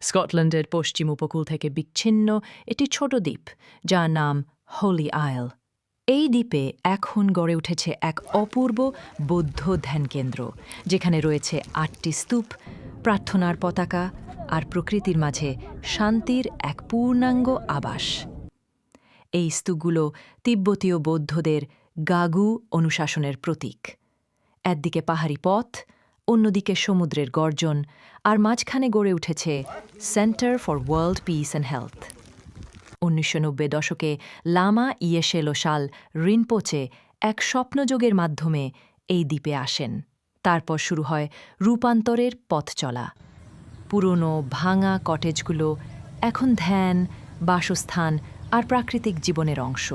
স্কটল্যান্ডের পশ্চিম উপকূল থেকে বিচ্ছিন্ন একটি ছোট দ্বীপ, যার নাম হোলি আইল। এই দ্বীপে এখন গড়ে উঠেছে এক অপূর্ব বৌদ্ধ ধ্যানকেন্দ্র যেখানে রয়েছে আটটি স্তূপ, প্রার্থনার পতাকা আর প্রকৃতির মাঝে শান্তির এক পূর্ণাঙ্গ আবাস। এই স্তূপগুলো তিব্বতীয় বৌদ্ধদের গাগু অনুশাসনের প্রতীক। একদিকে পাহাড়ি পথ অন্যদিকে সমুদ্রের গর্জন আর মাঝখানে গড়ে উঠেছে centre for world peace and health উনিশশো নব্বই দশকে লামা ইয়েশেলো সাল রিনপোচে এক স্বপ্নযোগের মাধ্যমে এই দ্বীপে আসেন। তারপর শুরু হয় রূপান্তরের পথ চলা। পুরনো ভাঙা কটেজগুলো এখন ধ্যান, বাসস্থান আর প্রাকৃতিক জীবনের অংশ।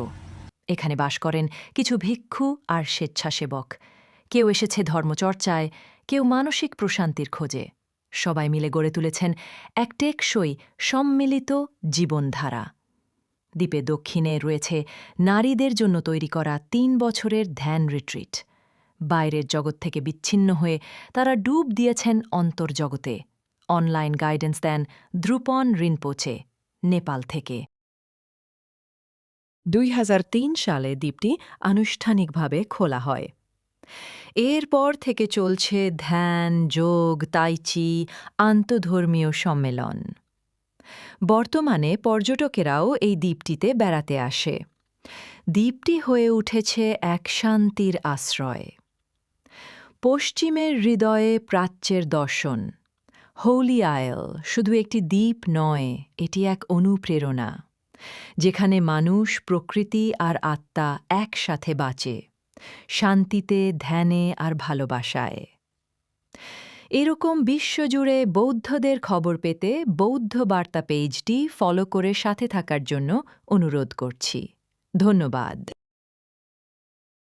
এখানে বাস করেন কিছু ভিক্ষু আর স্বেচ্ছাসেবক। কেউ এসেছে ধর্মচর্চায় কেউ মানসিক প্রশান্তির খোঁজে। সবাই মিলে গড়ে তুলেছেন এক টেকসই, সম্মিলিত জীবনধারা। দ্বীপে দক্ষিণে রয়েছে নারীদের জন্য তৈরি করা তিন বছরের ধ্যান রিট্রিট। বাইরের জগৎ থেকে বিচ্ছিন্ন হয়ে তারা ডুব দিয়েছেন অন্তর্জগতে। অনলাইন গাইডেন্স দেন দ্রুপন রিনপোচে, নেপাল থেকে। দুই হাজার তিন সালে দ্বীপটি আনুষ্ঠানিকভাবে খোলা হয়। এরপর থেকে চলছে ধ্যান, যোগ তাইচি আন্তধর্মীয় সম্মেলন। বর্তমানে পর্যটকেরাও এই দ্বীপটিতে বেড়াতে আসে। দ্বীপটি হয়ে উঠেছে এক শান্তির আশ্রয়। পশ্চিমের হৃদয়ে প্রাচ্যের দর্শন। হোলি আয়েল শুধু একটি দ্বীপ নয়, এটি এক অনুপ্রেরণা, যেখানে মানুষ, প্রকৃতি আর আত্মা একসাথে বাঁচে। শান্তিতে, ধ্যানে আর ভালোবাসায়। এরকম বিশ্বজুড়ে বৌদ্ধদের খবর পেতে বৌদ্ধ বার্তা পেজটি ফলো করে সাথে থাকার জন্য অনুরোধ করছি। ধন্যবাদ।